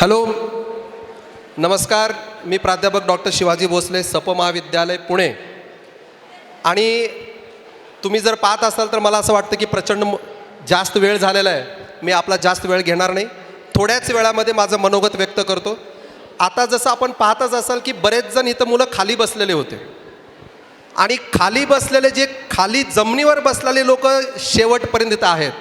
Hello नमस्कार. मी प्राध्यापक doctor Shivaji Bhosale सप महाविद्यालय पुणे. आणि तुम्ही जर पाहत असाल तर मला असं वाटतं की प्रचंड जास्त वेळ झालेला आहे. मी आपला जास्त वेळ घेणार नाही. थोड्याच वेळामध्ये माझं मनोगत व्यक्त करतो. आता जसं आपण पाहतच असाल की बरेच जण इथं मुलं खाली बसलेले होते. आणि खाली बसलेले जे खाली जमिनीवर बसलेले लोक शेवटपर्यंत इथं आहेत.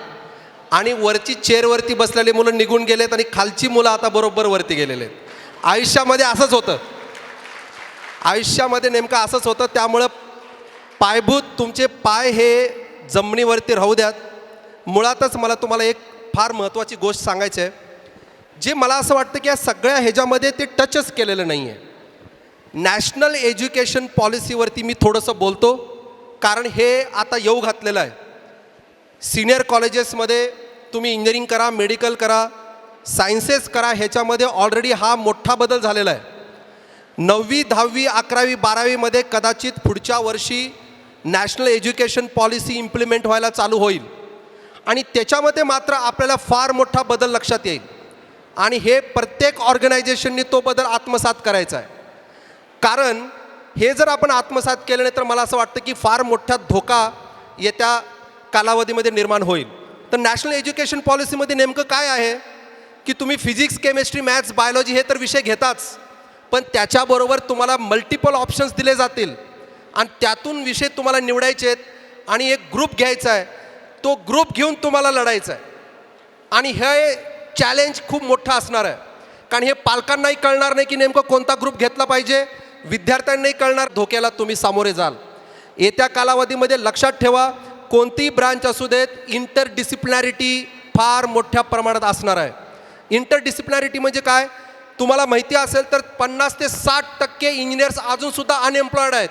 आणि वरची चेअरवरती बसलेली मुलं निघून गेलेत आणि खालची मुलं आता बरोबर वरती गेलेले आहेत. आयुष्यामध्ये असंच होतं. आयुष्यामध्ये नेमकं असंच होतं. त्यामुळं पायभूत तुमचे पाय हे जमिनीवरती राहू द्यात. मुळातच मला तुम्हाला एक फार महत्त्वाची गोष्ट सांगायची आहे. जे मला असं वाटतं की या सगळ्या ह्याच्यामध्ये ते टचच केलेलं नाही आहे नॅशनल एज्युकेशन पॉलिसीवरती मी थोडंसं बोलतो. कारण हे आता येऊ घातलेलं आहे. सिनियर कॉलेजेसमध्ये तुम्ही इंजिनिअरिंग करा मेडिकल करा सायन्सेस करा ह्याच्यामध्ये ऑलरेडी हा मोठा बदल झालेला आहे. नववी दहावी अकरावी बारावीमध्ये कदाचित पुढच्या वर्षी नॅशनल एज्युकेशन पॉलिसी इम्प्लिमेंट व्हायला चालू होईल. आणि त्याच्यामध्ये मात्र आपल्याला फार मोठा बदल लक्षात येईल. आणि हे प्रत्येक ऑर्गनायझेशननी तो बदल आत्मसात करायचा आहे. कारण हे जर आपण आत्मसात केलं नाही तर मला असं वाटतं की फार मोठा धोका येत्या कालावधीमध्ये निर्माण होईल. तर नॅशनल एज्युकेशन पॉलिसीमध्ये नेमकं काय आहे? की तुम्ही फिजिक्स केमिस्ट्री मॅथ्स बायोलॉजी हे तर विषय घेताच पण त्याच्याबरोबर तुम्हाला मल्टिपल ऑप्शन्स दिले जातील. आणि त्यातून विषय तुम्हाला निवडायचे आहेत आणि एक ग्रुप घ्यायचा आहे. तो ग्रुप घेऊन तुम्हाला लढायचा आहे. आणि हे चॅलेंज खूप मोठं असणार आहे. कारण हे पालकांनाही कळणार नाही की नेमकं कोणता ग्रुप घेतला पाहिजे. विद्यार्थ्यांनाही कळणार धोक्याला तुम्ही सामोरे जाल. येत्या कालावधीमध्ये लक्षात ठेवा कोणतीही ब्रांच असू देत इंटरडिसिप्लिनॅरिटी फार मोठ्या प्रमाणात असणार आहे. इंटरडिसिप्लिनॅरिटी म्हणजे काय? तुम्हाला माहिती असेल तर पन्नास ते साठ टक्के इंजिनियर्स अजूनसुद्धा अनएम्प्लॉईड आहेत.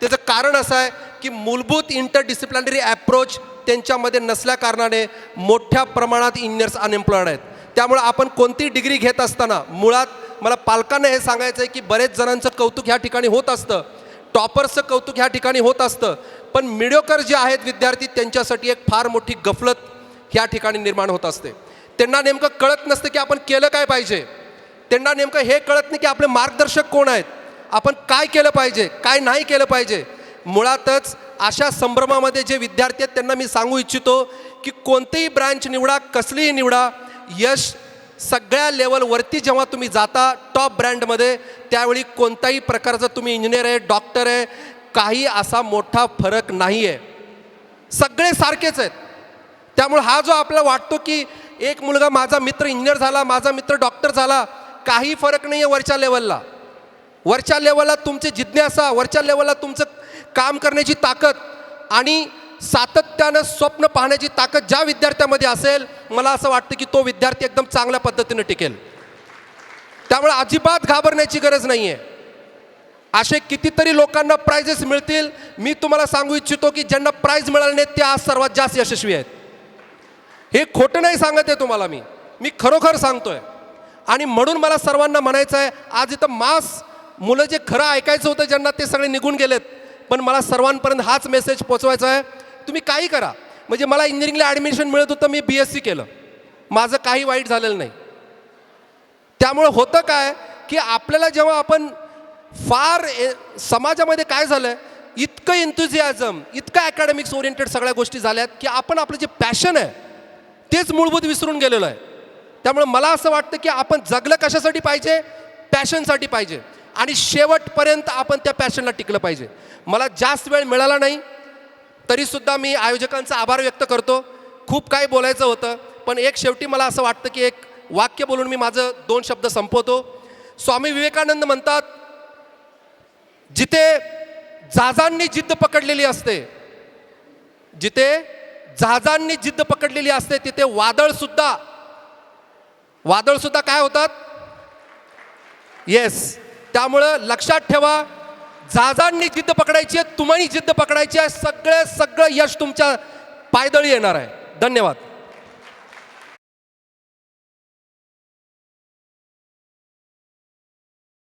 त्याचं कारण असं आहे की मूलभूत इंटरडिसिप्लिनरी ॲप्रोच त्यांच्यामध्ये नसल्या कारणाने मोठ्या प्रमाणात इंजिनियर्स अनएम्प्लॉईड आहेत. त्यामुळे आपण कोणती डिग्री घेत असताना मुळात मला पालकांना हे सांगायचं आहे की बरेच जणांचं कौतुक ह्या ठिकाणी होत असतं. टॉपर्सचं कौतुक ह्या ठिकाणी होत असतं. पण मिडिओकर जे आहेत विद्यार्थी त्यांच्यासाठी एक फार मोठी गफलत ह्या ठिकाणी निर्माण होत असते. त्यांना नेमकं कळत नसतं की आपण केलं काय पाहिजे. त्यांना नेमकं हे कळत नाही की आपले मार्गदर्शक कोण आहेत. आपण काय केलं पाहिजे काय नाही केलं पाहिजे. मुळातच अशा संभ्रमामध्ये जे विद्यार्थी आहेत त्यांना मी सांगू इच्छितो की कोणतीही ब्रँच निवडा कसलीही निवडा यश सगळ्या लेवलवरती जेव्हा तुम्ही जाता टॉप ब्रँडमध्ये त्यावेळी कोणताही प्रकारचं तुम्ही इंजिनियर आहे डॉक्टर आहे काही असा मोठा फरक नाही आहे सगळे सारखेच आहेत. त्यामुळे हा जो आपल्याला वाटतो की एक मुलगा माझा मित्र इंजिनियर झाला माझा मित्र डॉक्टर झाला काही फरक नाही आहे वरच्या लेवलला वरच्या लेवलला तुमची जिज्ञासा वरच्या लेवलला तुमचं काम करण्याची ताकद आणि सातत्यानं स्वप्न पाहण्याची ताकद ज्या विद्यार्थ्यामध्ये असेल मला असं वाटतं की तो विद्यार्थी एकदम चांगल्या पद्धतीनं टिकेल. त्यामुळे अजिबात घाबरण्याची गरज नाही आहे असे कितीतरी लोकांना प्राइजेस मिळतील. मी तुम्हाला सांगू इच्छितो की ज्यांना प्राईज मिळाले नाहीत ते आज सर्वात जास्त यशस्वी आहेत. हे खोटं नाही सांगत आहे तुम्हाला मी. मी खरोखर सांगतोय. आणि म्हणून मला सर्वांना म्हणायचं आहे आज इथं मास मुलं जे खरं ऐकायचं होतं ज्यांना ते सगळे निघून गेलेत पण मला सर्वांपर्यंत हाच मेसेज पोचवायचा आहे. तुम्ही काही करा. म्हणजे मला इंजिनिअरिंगला ॲडमिशन मिळत होतं मी बी एस सी केलं. माझं काही वाईट झालेलं नाही. त्यामुळं होतं काय की आपल्याला जेव्हा आपण फार ए- समाजामध्ये काय झालं आहे इतकं एन्थुझियाझम इतकं अकॅडमिक्स ओरिएंटेड सगळ्या गोष्टी झाल्यात की आपण आपलं जे पॅशन आहे तेच मूलभूत विसरून गेलेलो आहे. त्यामुळे मला असं वाटतं की आपण जगलं कशासाठी पाहिजे? पॅशनसाठी पाहिजे. आणि शेवटपर्यंत आपण त्या पॅशनला टिकलं पाहिजे. मला जास्त वेळ मिळाला नाही. तरीसुद्धा मी आयोजकांचा आभार व्यक्त करतो. खूप काही बोलायचं होतं पण एक शेवटी मला असं वाटतं की एक वाक्य बोलून मी माझं दोन शब्द संपवतो. स्वामी विवेकानंद म्हणतात जिथे जहाजांनी जिद्द पकडलेली असते जिथे जहाजांनी जिद्द पकडलेली असते तिथे वादळसुद्धा वादळसुद्धा काय होतात? येस त्यामुळं लक्षात ठेवा जाजांनी जिद्द पकडायची आहे तुम्हाही जिद्द पकडायची आहे सगळं सगळं यश तुमच्या पायदळी येणार आहे. धन्यवाद.